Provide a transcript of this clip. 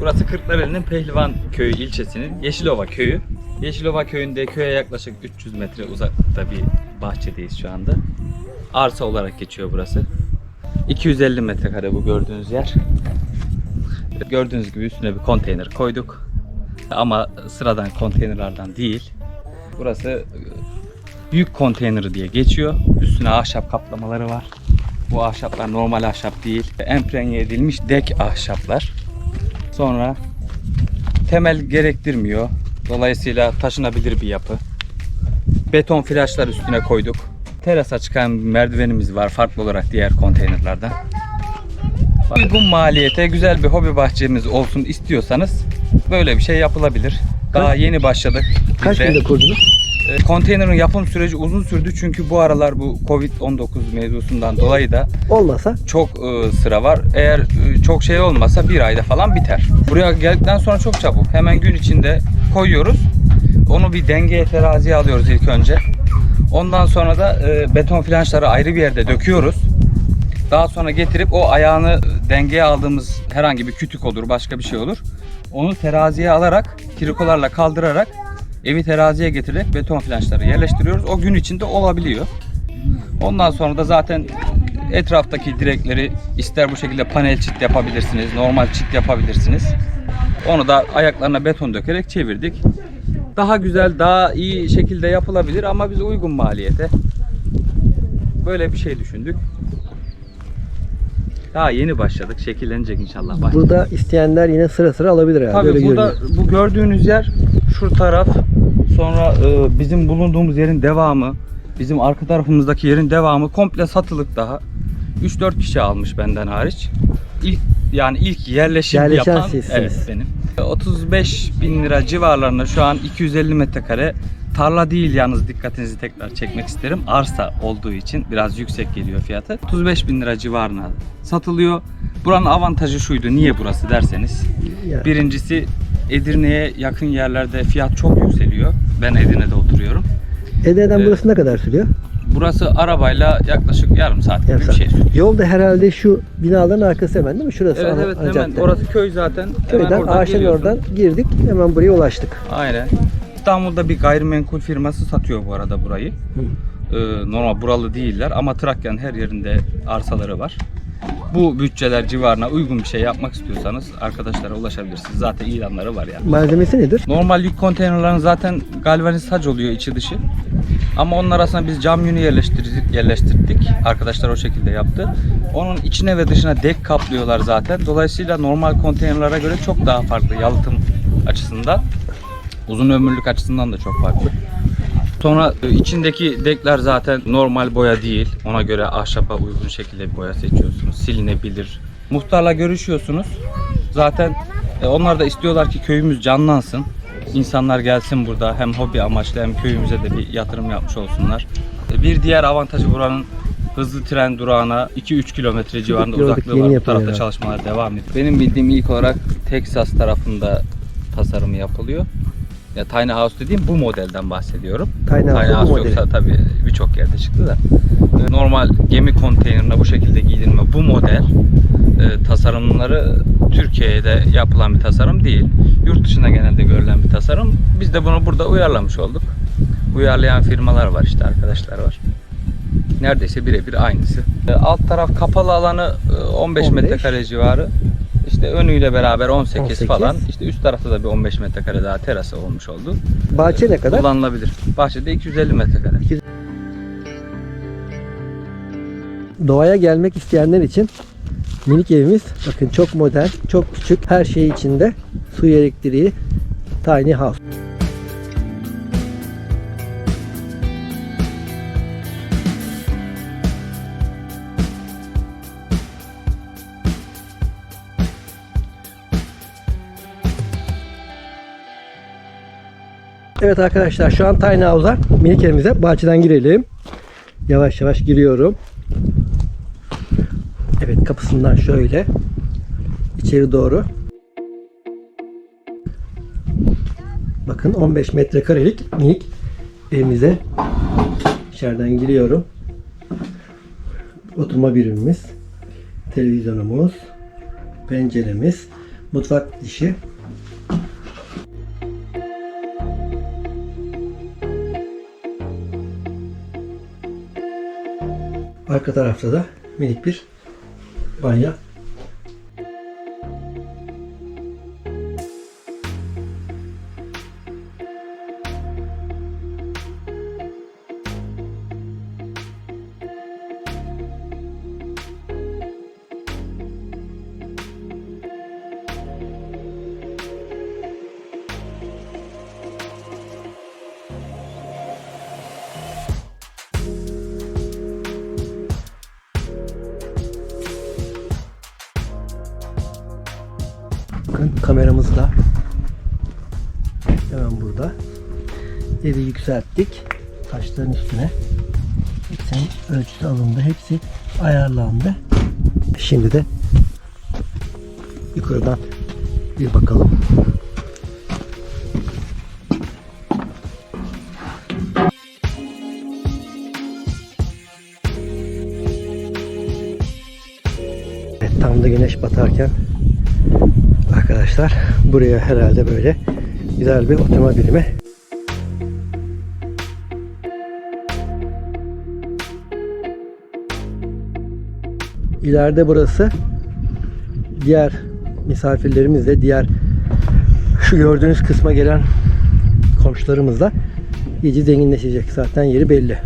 Burası Kırklareli'nin Pehlivan Köyü ilçesinin Yeşilova Köyü. Yeşilova Köyü'nde köye yaklaşık 300 metre uzakta bir bahçedeyiz şu anda. Arsa olarak geçiyor burası. 250 metrekare bu gördüğünüz yer. Gördüğünüz gibi üstüne bir konteyner koyduk. Ama sıradan konteynerlardan değil. Burası büyük konteyneri diye geçiyor. Üstüne ahşap kaplamaları var. Bu ahşaplar normal ahşap değil. Emprenye edilmiş dek ahşaplar. Sonra temel gerektirmiyor. Dolayısıyla taşınabilir bir yapı. Beton flaşlar üstüne koyduk. Terasa çıkan merdivenimiz var farklı olarak diğer konteynerlardan. Uygun maliyete güzel bir hobi bahçemiz olsun istiyorsanız böyle bir şey yapılabilir. Daha yeni başladık. Kaç de. günde kurdunuz? E, Konteynerin yapım süreci uzun sürdü çünkü bu aralar bu Covid-19 mevzusundan dolayı da Olmasa çok e, sıra var. Eğer e, çok şey olmasa bir ayda falan biter. Buraya geldikten sonra çok çabuk. Hemen gün içinde koyuyoruz. Onu bir dengeye teraziye alıyoruz ilk önce. Ondan sonra da e, beton flanşları ayrı bir yerde döküyoruz. Daha sonra getirip o ayağını dengeye aldığımız herhangi bir kütük olur, başka bir şey olur. Onu teraziye alarak, trikolarla kaldırarak evi teraziye getirerek beton flanşları yerleştiriyoruz. O gün içinde olabiliyor. Ondan sonra da zaten etraftaki direkleri ister bu şekilde panel çit yapabilirsiniz, normal çit yapabilirsiniz. Onu da ayaklarına beton dökerek çevirdik. Daha güzel, daha iyi şekilde yapılabilir ama biz uygun maliyete böyle bir şey düşündük. Daha yeni başladık. Şekillenecek inşallah. bahçe. burada isteyenler yine sıra sıra alabilir herhalde. Tabii öyle burada görünüyor. bu gördüğünüz yer şu taraf sonra e, bizim bulunduğumuz yerin devamı bizim arka tarafımızdaki yerin devamı komple satılık daha. 3-4 kişi almış benden hariç. İlk yani ilk yerleşim Yerleşen yapan sizsiniz. evet benim. 35 bin lira civarlarında şu an 250 metrekare tarla değil yalnız dikkatinizi tekrar çekmek isterim. Arsa olduğu için biraz yüksek geliyor fiyatı. 35 bin lira civarına satılıyor. Buranın avantajı şuydu. Niye burası derseniz. Birincisi Edirne'ye yakın yerlerde fiyat çok yükseliyor. Ben Edirne'de oturuyorum. Edirne'den Evet. burası ne kadar sürüyor? Burası arabayla yaklaşık yarım saat gibi Yarım bir şey sürüyor. Yolda herhalde şu binaların arkası hemen değil mi? Şurası Evet ana- evet ana hemen cadde. orası köy zaten. Hemen Köyden oradan ağaçların geliyorsun. oradan girdik. Hemen buraya ulaştık. Aynen. İstanbul'da bir gayrimenkul firması satıyor bu arada burayı. Ee, normal buralı değiller ama Trakya'nın her yerinde arsaları var. Bu bütçeler civarına uygun bir şey yapmak istiyorsanız arkadaşlara ulaşabilirsiniz. Zaten ilanları var yani. Malzemesi nedir? Normal yük konteynerların zaten galvaniz sac oluyor içi dışı. Ama onun arasına biz cam yünü yerleştirdik, yerleştirdik. Arkadaşlar o şekilde yaptı. Onun içine ve dışına dek kaplıyorlar zaten. Dolayısıyla normal konteynerlara göre çok daha farklı yalıtım açısından. Uzun ömürlük açısından da çok farklı. Sonra e, içindeki dekler zaten normal boya değil. Ona göre ahşapa uygun şekilde bir boya seçiyorsunuz. Silinebilir. Muhtarla görüşüyorsunuz. Zaten e, onlar da istiyorlar ki köyümüz canlansın. İnsanlar gelsin burada hem hobi amaçlı hem köyümüze de bir yatırım yapmış olsunlar. E, Bir diğer avantajı buranın hızlı tren durağına 2-3 kilometre civarında uzaklığı var. Bu tarafta çalışmalar devam ediyor. Benim bildiğim ilk olarak Texas tarafında tasarımı yapılıyor. Ya Tiny House dediğim bu modelden bahsediyorum. Tiny House bu modeli. yoksa tabii birçok yerde çıktı da. Normal gemi konteynerine bu şekilde giydirme bu model e, tasarımları Türkiye'de yapılan bir tasarım değil. Yurt dışında genelde görülen bir tasarım. Biz de bunu burada uyarlamış olduk. Uyarlayan firmalar var işte arkadaşlar var. Neredeyse birebir aynısı. E, Alt taraf kapalı alanı e, 15, 15. metrekare civarı. İşte önüyle beraber 18, 18. falan. İşte üst tarafta da bir 15 metrekare daha terası olmuş oldu. Bahçe ne kadar? Kullanılabilir. Bahçede 250 metrekare. Doğaya gelmek isteyenler için minik evimiz. Bakın çok modern, çok küçük. Her şey içinde. Su elektriği. Tiny house. Evet arkadaşlar şu an Tiny House'a minik evimize bahçeden girelim. Yavaş yavaş giriyorum. Evet kapısından şöyle içeri doğru. Bakın 15 metrekarelik minik evimize içeriden giriyorum. Oturma birimimiz, televizyonumuz, penceremiz, mutfak dişi. Arka tarafta da minik bir banyo. Bakın kameramız da hemen burada. Evi yükselttik. Taşların üstüne. Hepsinin ölçüsü alındı. Hepsi ayarlandı. Şimdi de yukarıdan bir bakalım. Evet, tam da güneş batarken arkadaşlar buraya herhalde böyle güzel bir oturma birimi İleride burası diğer misafirlerimizle diğer şu gördüğünüz kısma gelen komşularımızla iyice zenginleşecek. Zaten yeri belli.